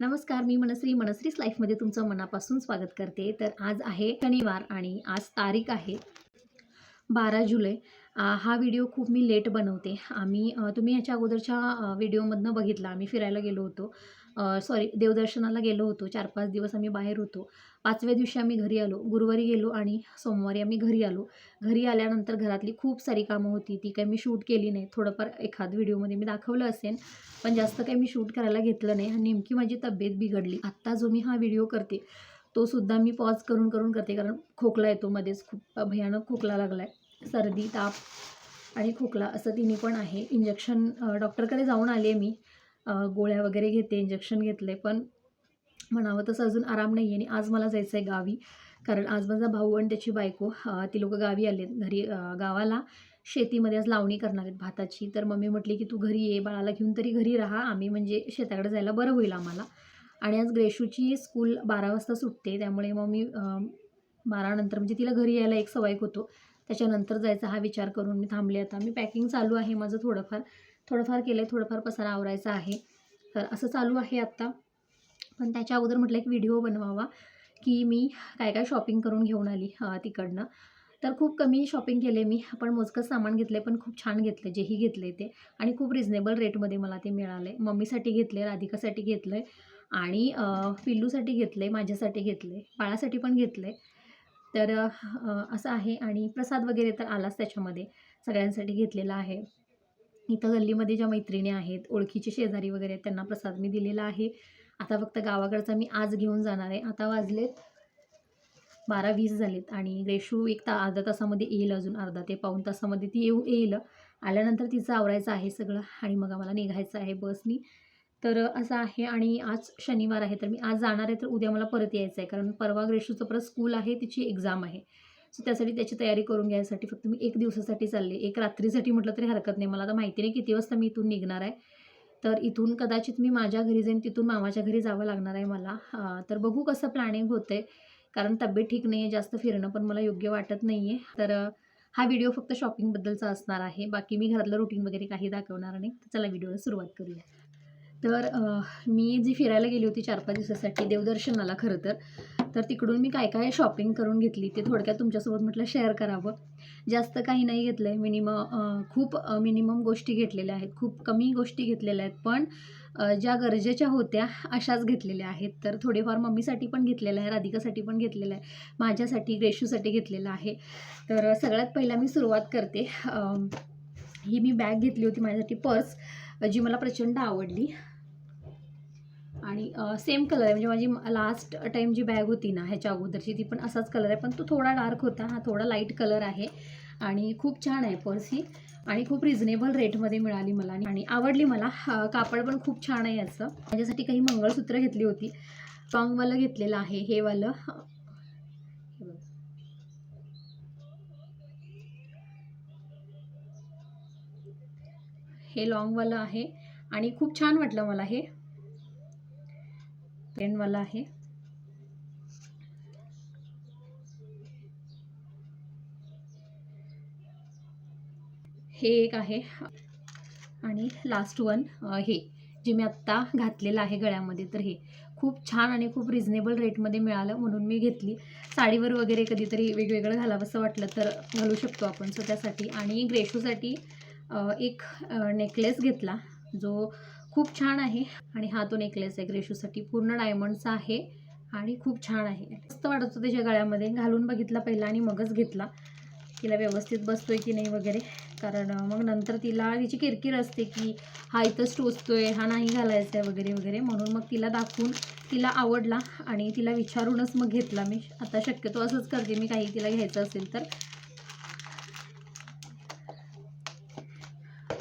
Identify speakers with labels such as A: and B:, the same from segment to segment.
A: नमस्कार मी मनश्री. मनश्रीच लाईफमध्ये तुमचं मनापासून स्वागत करते. तर आज आहे शनिवार आणि आज तारीख आहे बारा जुलै. हा व्हिडिओ खूप मी लेट बनवते. आम्ही तुम्ही ह्याच्या अगोदरच्या व्हिडिओमधनं बघितला. आम्ही फिरायला गेलो होतो. सॉरी देवदर्शनाला गेलो होतो. चार पाच दिवस आम्ही बाहेर होतो. पाचव्या दिवशी आम्ही घरी आलो. गुरुवारी गेलो आणि सोमवारी आम्ही घरी आलो. घरी आल्यानंतर घरातली खूप सारी कामं होती. ती काही मी शूट केली नाही. थोडंफार एखाद व्हिडिओमध्ये मी दाखवलं असेल पण जास्त काही मी शूट करायला घेतलं नाही आणि नेमकी माझी तब्येत बिघडली. आत्ता जो मी हा व्हिडिओ करते तो सुद्धा मी पॉज करून करून करते. कारण खोकला येतो मध्येच. खूप भयानक खोकला लागला आहे सर्दी ताप आणि खोकला असं तिन्ही पण आहे. इंजेक्शन डॉक्टरकडे जाऊन आले मी. गोळ्या वगैरे घेते इंजेक्शन घेतले पण म्हणावं तसं अजून आराम नाही आहे आणि आज मला जायचं आहे गावी. कारण आज माझा भाऊ आणि त्याची बायको ती लोक गावी आले घरी गावाला. शेतीमध्ये आज लावणी करणार आहेत भाताची. तर मम्मी म्हटली की तू घरी ये बाळाला घेऊन तरी घरी राहा. आम्ही म्हणजे शेताकडे जायला बरं होईल आम्हाला. आणि आज ग्रेशूची स्कूल बारा वाजता सुटते. त्यामुळे मग मी बारानंतर म्हणजे तिला घरी यायला एक सवाईक होतो. त्याच्यानंतर जायचा हा विचार करून मी थांबले आता. मी पॅकिंग चालू आहे माझं थोडंफार. थोडंफार केलं आहे थोडंफार पसारा आवरायचा आहे. तर असं चालू आहे आत्ता. पण त्याच्या अगोदर म्हटलं एक व्हिडिओ बनवावा की मी काय काय शॉपिंग करून घेऊन आली तिकडनं. तर खूप कमी शॉपिंग केले मी. आपण मोजकंच सामान घेतले पण खूप छान घेतले जेही घेतले ते. आणि खूप रिझनेबल रेटमध्ये मला ते मिळाले मम्मीसाठी घेतले राधिकासाठी घेतलं आणि पिल्लूसाठी घेतले माझ्यासाठी घेतले बाळासाठी पण घेतले तर असं आहे. आणि प्रसाद वगैरे तर आलाच त्याच्यामध्ये. सगळ्यांसाठी घेतलेला आहे. इथं गल्लीमध्ये ज्या मैत्रिणी आहेत ओळखीचे शेजारी वगैरे आहेत त्यांना प्रसाद मी दिलेला आहे. आता फक्त गावाकडचा मी आज घेऊन जाणार आहे. आता वाजलेत बारा वीस झालेत आणि रेशू एक ता अर्धा तासामध्ये येईल अजून अर्धा ते पाऊण तासामध्ये ती येऊ येईल. आल्यानंतर तिचं आवरायचं आहे सगळं आणि मग आम्हाला निघायचं आहे बसनी. तर असं आहे आणि आज शनिवार आहे तर मी आज जाणार आहे तर उद्या मला परत यायचं आहे. कारण परवा रेशूचं परत स्कूल आहे तिची एक्झाम आहे. सो त्यासाठी त्याची तयारी करून घ्यायसाठी फक्त मी एक दिवसासाठी चालले. एक रात्रीसाठी म्हटलं तरी हरकत नाही. मला आता माहिती नाही किती वाजता मी इथून निघणार आहे. तर इथून कदाचित मी माझ्या घरी जाईन तिथून मामाच्या घरी जावं लागणार आहे मला. तर बघू कसं प्लॅनिंग होतं कारण तब्येत ठीक नाही आहे जास्त फिरणं पण मला योग्य वाटत नाही आहे तर हा व्हिडिओ फक्त शॉपिंगबद्दलचा असणार आहे. बाकी मी घरातलं रुटीन वगैरे काही दाखवणार नाही. तर चला व्हिडिओला सुरुवात करूया. तर मी जी फिरायला गेली होती चार पाच दिवसासाठी देवदर्शनाला खरं तर तर तिकडून मी काय काय शॉपिंग करून घेतली ते थोडक्यात तुमच्यासोबत म्हटलं शेअर करावं. जास्त काही नाही घेतलं आहे मिनिमम खूप मिनिमम गोष्टी घेतलेल्या आहेत. खूप कमी गोष्टी घेतलेल्या आहेत पण ज्या गरजेच्या होत्या अशाच घेतलेल्या आहेत. तर थोडेफार मम्मीसाठी पण घेतलेलं आहे राधिकासाठी पण घेतलेलं आहे माझ्यासाठी ग्रेशूसाठी घेतलेलं आहे. तर सगळ्यात पहिला मी सुरुवात करते. ही मी बॅग घेतली होती माझ्यासाठी पर्स जी मला प्रचंड आवडली. आणि सेम कलर आहे. म्हणजे माझी लास्ट टाईम जी बॅग होती ना ह्याच्या अगोदरची ती पण असाच कलर आहे. पण तो थोडा डार्क होता. हा थोडा लाइट कलर आहे. आणि खूप छान आहे पर्स ही. आणि खूप रिझनेबल रेटमध्ये मिळाली मला. आणि आवडली मला. कापड पण खूप छान आहे याचं. माझ्यासाठी काही मंगळसूत्र घेतली होती. लॉंगवालं घेतलेलं आहे. हे वालं. हे. हे लॉंगवालं आहे. आणि खूप छान वाटलं मला हे. वाला आहे. हे एक आहे. आणि लास्ट वन हे जे मी आत्ता घातलेलं आहे गळ्यामध्ये तर हे. खूप छान आणि खूप रिझनेबल रेटमध्ये मिळालं म्हणून मी घेतली. साडीवर वगैरे कधीतरी वेगवेगळं घालावंसं वाटलं तर घालू शकतो आपण सो त्यासाठी आणि ग्रेशूसाठी एक नेकलेस घेतला जो खूप छान आहे आणि हा तो नेकलेस आहे ग्रेशूसाठी पूर्ण डायमंडचा आहे आणि खूप छान आहे. मस्त वाटत होतं त्याच्या गळ्यामध्ये. घालून बघितला पहिला आणि मगच घेतला. तिला व्यवस्थित बसतोय की नाही वगैरे. कारण मग नंतर तिला तिची किरकिर असते की हा इथंच टोचतोय हा नाही घालायचा आहे वगैरे वगैरे. म्हणून मग तिला दाखवून तिला आवडला आणि तिला विचारूनच मग घेतला मी. आता शक्यतो असंच करते मी. काही तिला घ्यायचं असेल तर.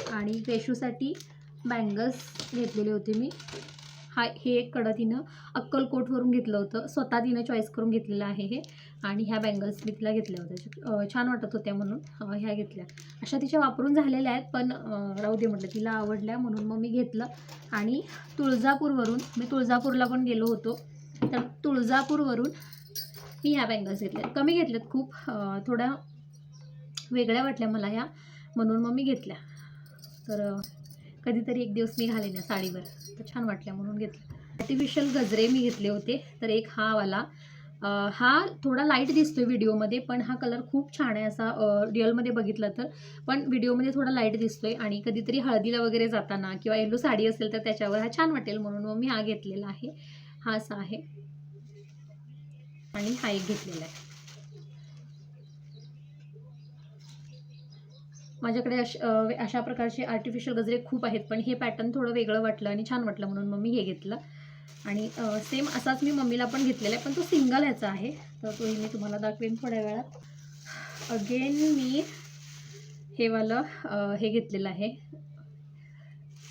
A: आणि पेशूसाठी बँगल्स घेतलेले होते मी. हा हे एक कडं तिनं अक्कलकोटवरून घेतलं होतं. स्वतः तिनं चॉईस करून घेतलेलं आहे हे. आणि ह्या बँगल्स मी तिला घेतल्या होत्या. छान वाटत होत्या म्हणून ह्या घेतल्या. अशा तिच्या वापरून झालेल्या आहेत पण राहू दे म्हटलं तिला आवडल्या म्हणून मग मी घेतलं. आणि तुळजापूरवरून मी तुळजापूरला पण गेलो होतो. तर तुळजापूरवरून मी ह्या बँगल्स घेतल्या. कमी घेतल्यात खूप थोड्या वेगळ्या वाटल्या मला ह्या म्हणून मग मी घेतल्या. तर कधीतरी एक दिवस मी घालेन साडीवर. तर छान वाटल्या म्हणून घेतलं. आर्टिफिशियल गजरे मी घेतले होते. तर एक हा वाला. हा थोडा लाइट दिसतोय व्हिडिओमध्ये पण हा कलर खूप छान आहे असा रिअलमध्ये बघितलं तर. पण व्हिडिओमध्ये थोडा लाइट दिसतोय आणि कधीतरी हळदीला वगैरे जाताना किंवा येलो साडी असेल तर त्याच्यावर हा छान वाटेल म्हणून मग मी हा घेतलेला आहे. हा असा आहे. आणि हा एक घेतलेला आहे. माझ्याकडे अश अशा प्रकारचे आर्टिफिशियल गजरे खूप आहेत पण हे पॅटर्न थोडं वेगळं वाटलं आणि छान वाटलं म्हणून मग मी हे घेतलं. आणि सेम असाच मी मम्मीला पण घेतलेला आहे पण तो सिंगल ह्याचा आहे. तर तोही मी तुम्हाला दाखवेन थोड्या वेळात. अगेन मी हे वालं हे घेतलेलं आहे.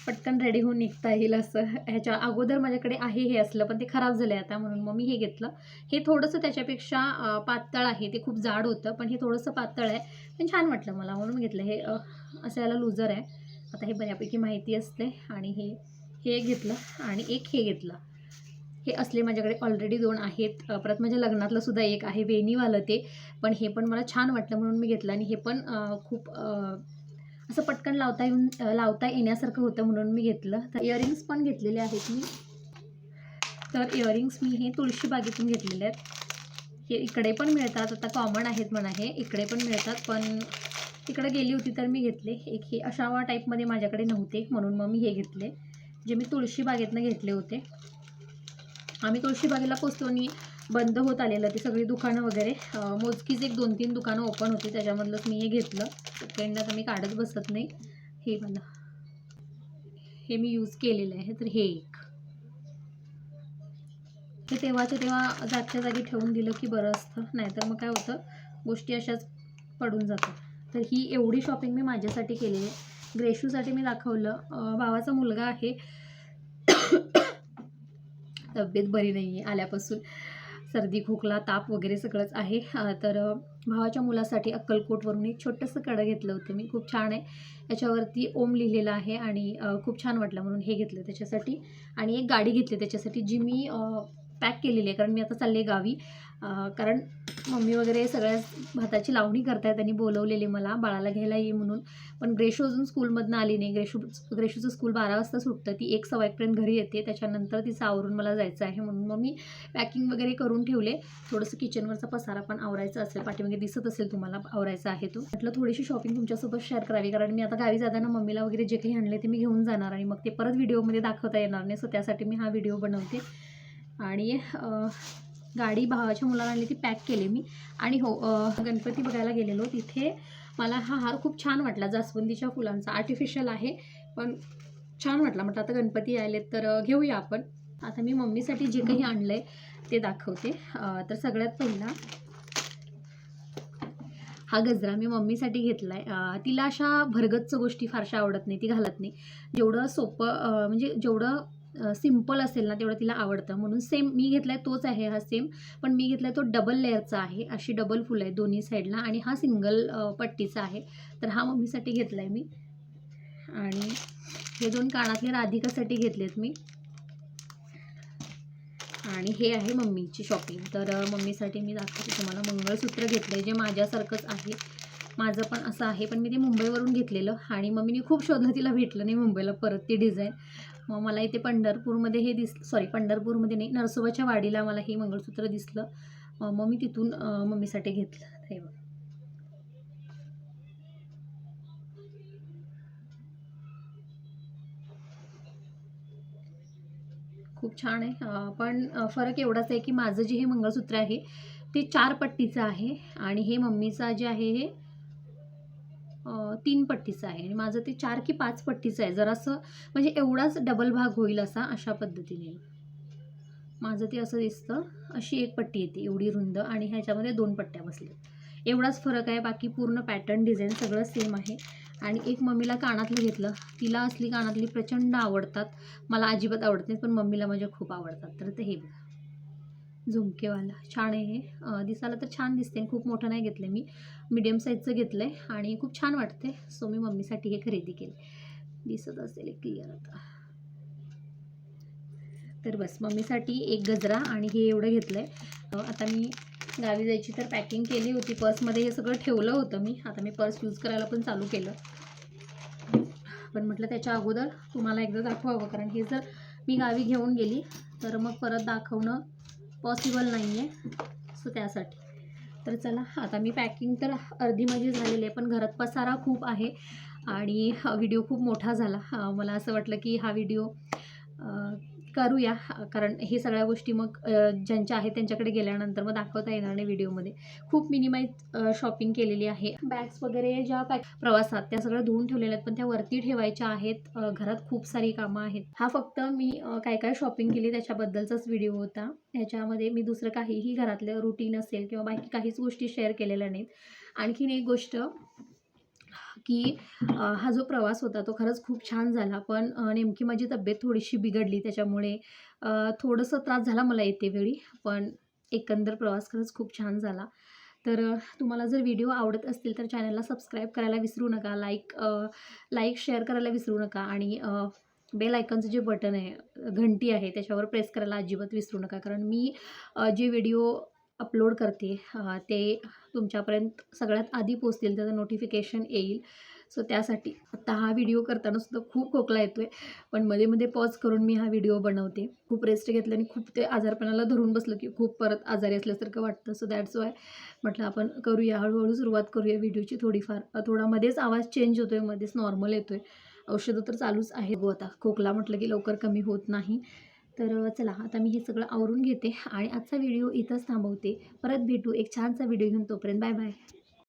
A: पटकन रेडी होऊन निघता येईल असं. ह्याच्या अगोदर माझ्याकडे आहे हे असलं पण ते खराब झालं आहे आता म्हणून मग मी हे घेतलं. हे थोडंसं त्याच्यापेक्षा पातळ आहे. ते खूप जाड होतं पण हे थोडंसं पातळ आहे. पण छान वाटलं मला म्हणून घेतलं. हे असं याला लुजर आहे. आता हे बऱ्यापैकी माहिती असते आणि हे हे एक घेतलं आणि एक हे घेतलं. हे असले माझ्याकडे ऑलरेडी दोन आहेत. परत माझ्या लग्नातलं सुद्धा एक आहे वेणीवालं ते. पण हे पण मला छान वाटलं म्हणून मी घेतलं आणि हे पण खूप असं पटकन लावता येऊन लावता येण्यासारखं होतं म्हणून मी घेतलं. तर इयरिंग्स पण घेतलेले आहेत मी. तर इयरिंग्स मी हे तुळशी बागेतून घेतलेले आहेत. हे इकडे पण मिळतात आता कॉमन आहेत म्हणा हे इकडे पण मिळतात पण तिकडे गेली होती तर मी घेतले. एक हे अशावा टाईपमध्ये माझ्याकडे नव्हते म्हणून मग मी हे घेतले जे मी तुळशी बागेतनं घेतले होते. आम्ही तुळशीबागेला पोचलो पोचतो आणि बंद होत आलेलं ती सगळी दुकानं वगैरे. मोजकीच एक दोन तीन दुकानं ओपन होती त्याच्यामधलंच मी हे घेतलं. सेकंड तर मी काढत बसत नाही. हे मला हे मी यूज केलेलं आहे तर हे एक. हे तेव्हाच्या तेव्हा जागच्या जागी ठेवून दिलं की बरं असतं. नाहीतर मग काय होतं गोष्टी अशाच पडून जातात. तर ही एवढी शॉपिंग मी माझ्यासाठी केलेली आहे. ग्रेशूसाठी मी दाखवलं. भावाचा मुलगा आहे. तब्येत बरी नाही आहे आल्यापासून. सर्दी खोकला ताप वगैरे सगळंच आहे. तर भावाच्या मुलासाठी अक्कलकोटवरून एक छोटंसं कडं घेतलं होतं मी. खूप छान आहे. याच्यावरती ओम लिहिलेलं आहे आणि खूप छान वाटलं म्हणून हे घेतलं त्याच्यासाठी. आणि एक गाडी घेतली त्याच्यासाठी जी मी पॅक केलेली आहे. कारण मी आता चालले गावी. कारण मम्मी वगैरे सगळ्या भाताची लावणी करतायत त्यांनी बोलवलेली मला बाळाला घ्यायला ये म्हणून. पण ग्रेशू अजून स्कूलमधनं आली नाही. ग्रेशू ग्रेशूचं स्कूल बारा वाजता सुटतं. ती एक सव्वा एकपर्यंत घरी येते. त्याच्यानंतर तिचं आवरून मला जायचं आहे म्हणून. मग मी पॅकिंग वगैरे करून ठेवले. थोडंसं किचनवरचा पसारा पण आवरायचा असेल पाठीमागे दिसत असेल तुम्हाला आवरायचा आहे तो. म्हटलं थोडीशी शॉपिंग तुमच्यासोबत शेअर करावी. कारण मी आता गावी जाताना मम्मीला वगैरे जे काही आणले ते मी घेऊन जाणार आणि मग ते परत व्हिडिओमध्ये दाखवता येणार नाही. सो त्यासाठी मी हा व्हिडिओ बनवते. आणि गाडी भावाच्या मुलाला आणली ती पॅक केली मी. आणि हो गणपती बघायला गेलेलो. तिथे मला हा हार खूप छान वाटला जास्वंदीच्या फुलांचा. आर्टिफिशियल आहे पण छान वाटला. म्हटलं आता गणपती आलेत तर घेऊया आपण. आता मी मम्मीसाठी जे काही आणलं आहे ते दाखवते. तर सगळ्यात पहिला हा गजरा मी मम्मीसाठी घेतला आहे तिला अशा भरगच्च गोष्टी फारशा आवडत नाही ती घालत नाही. जेवढं सोपं म्हणजे जेवढं सिंपल असेल ना तेवढं तिला आवडतं. म्हणून सेम मी घेतला आहे तोच आहे हा सेम पण मी घेतला आहे तो डबल लेअरचा आहे. अशी डबल फुलं आहे दोन्ही साईडला आणि हा सिंगल पट्टीचा आहे. तर हा मम्मीसाठी घेतला आहे मी. आणि हे दोन कानातले राधिकासाठी घेतलेत मी. आणि हे आहे मम्मीची शॉपिंग. तर मम्मीसाठी मी दाखवते तुम्हाला मंगळसूत्र घेतलं आहे जे माझ्यासारखंच आहे. माझं पण असं आहे पण मी ते मुंबईवरून घेतलेलं आणि मम्मीने खूप शोधलं तिला भेटलं नाही मुंबईला परत ती डिझाईन. मग मला इथे पंढरपूरमध्ये हे दिस सॉरी पंढरपूरमध्ये नाही नरसोबाच्या वाडीला मला हे मंगळसूत्र दिसलं. मग मी तिथून मम्मीसाठी घेतलं. हे बघ. खूप छान आहे. पण फरक एवढाच आहे की माझं जे हे मंगळसूत्र आहे ते चार पट्टीचं आहे आणि हे मम्मीचं जे आहे हे तीन पट्टीचं आहे आणि माझं ते चार की पाच पट्टीचं आहे. जरासं म्हणजे एवढाच डबल भाग होईल असा अशा पद्धतीने. माझं ते असं दिसतं. अशी एक पट्टी येते एवढी रुंद आणि ह्याच्यामध्ये दोन पट्ट्या बसल्या. एवढाच फरक आहे. बाकी पूर्ण पॅटर्न डिझाईन सगळं सेम आहे. आणि एक मम्मीला कानातलं घेतलं. तिला असली कानातली प्रचंड आवडतात. मला अजिबात आवडत नाही पण मम्मीला माझ्या खूप आवडतात. तर ते हे बघा. झुमकेवाला. छान आहे हे. दिसायला तर छान दिसते खूप मोठं नाही घेतलं मी. मीडियम साईजचं घेतलं आहे आणि खूप छान वाटते सो मी मम्मीसाठी हे खरेदी केले दिसत असेल क्लिअर आता. तर बस मम्मीसाठी एक गजरा आणि हे एवढं घेतलं आहे आता मी गावी जायची तर पॅकिंग केली होती. पर्समध्ये हे सगळं ठेवलं होतं मी. आता मी पर्स यूज करायला पण चालू केलं. पण म्हटलं त्याच्या अगोदर तुम्हाला एकदा दाखवावं. कारण हे जर मी गावी घेऊन गेली तर मग परत दाखवणं पॉसिबल नाही आहे सो त्यासाठी. तर चला आता मी पॅकिंग तर अर्धी माझी झालेली आहे पण घरात पसारा खूप आहे आणि हा व्हिडिओ खूप मोठा झाला. मला असं वाटलं की हा व्हिडिओ करूया. कारण हे सगळ्या गोष्टी मग ज्यांच्या आहेत त्यांच्याकडे गेल्यानंतर मग दाखवता येणार नाही व्हिडिओमध्ये. खूप मिनिमाइज शॉपिंग केलेली आहे. बॅग्स वगैरे ज्या पॅक प्रवासात त्या सगळ्या धुवून ठेवलेल्या आहेत पण त्या वरती ठेवायच्या आहेत. घरात खूप सारी कामं आहेत. हा फक्त मी काय काय शॉपिंग केली त्याच्याबद्दलचाच व्हिडिओ होता. ह्याच्यामध्ये मी दुसरं काहीही घरातलं रुटीन असेल किंवा बाकी काहीच गोष्टी शेअर केलेल्या नाहीत. आणखीन एक गोष्ट की हा जो प्रवास होता तो खरंच खूप छान झाला. पण नेमकी माझी तब्येत थोडीशी बिघडली त्याच्यामुळे थोडंसं त्रास झाला मला येते वेळी पण एकंदर प्रवास खरंच खूप छान झाला. तर तुम्हाला जर व्हिडिओ आवडत असतील तर चॅनलला सबस्क्राईब करायला विसरू नका लाईक लाईक शेअर करायला विसरू नका आणि बेल आयकॉनचं जे बटन आहे घंटी आहे त्याच्यावर प्रेस करायला अजिबात विसरू नका. कारण मी जे व्हिडिओ अपलोड करते. ते तुमच्यापर्यंत सगळ्यात आधी पोचतील त्याचं नोटिफिकेशन येईल. सो त्यासाठी आता हा व्हिडिओ करताना सुद्धा खूप खोकला येतो आहे पण मध्ये मध्ये पॉज करून मी हा व्हिडिओ बनवते. खूप रेस्ट घेतल्याने खूप ते आजारपणाला धरून बसलं की खूप परत आजारी असल्यासारखं वाटतं. सो दॅट्स वाय म्हटलं आपण करूया हळूहळू सुरुवात करूया व्हिडिओची थोडीफार. थोडा मध्येच आवाज चेंज होतो आहे मध्येच नॉर्मल येतो आहे औषधं तर चालूच आहे गो आता खोकला म्हटलं की लवकर कमी होत नाही. तर चला आता मी हे सगळं आवरून घेते आणि आजचा व्हिडिओ इथंच थांबवते. परत भेटू. एक छानसा व्हिडिओ घेऊन तोपर्यंत बाय बाय.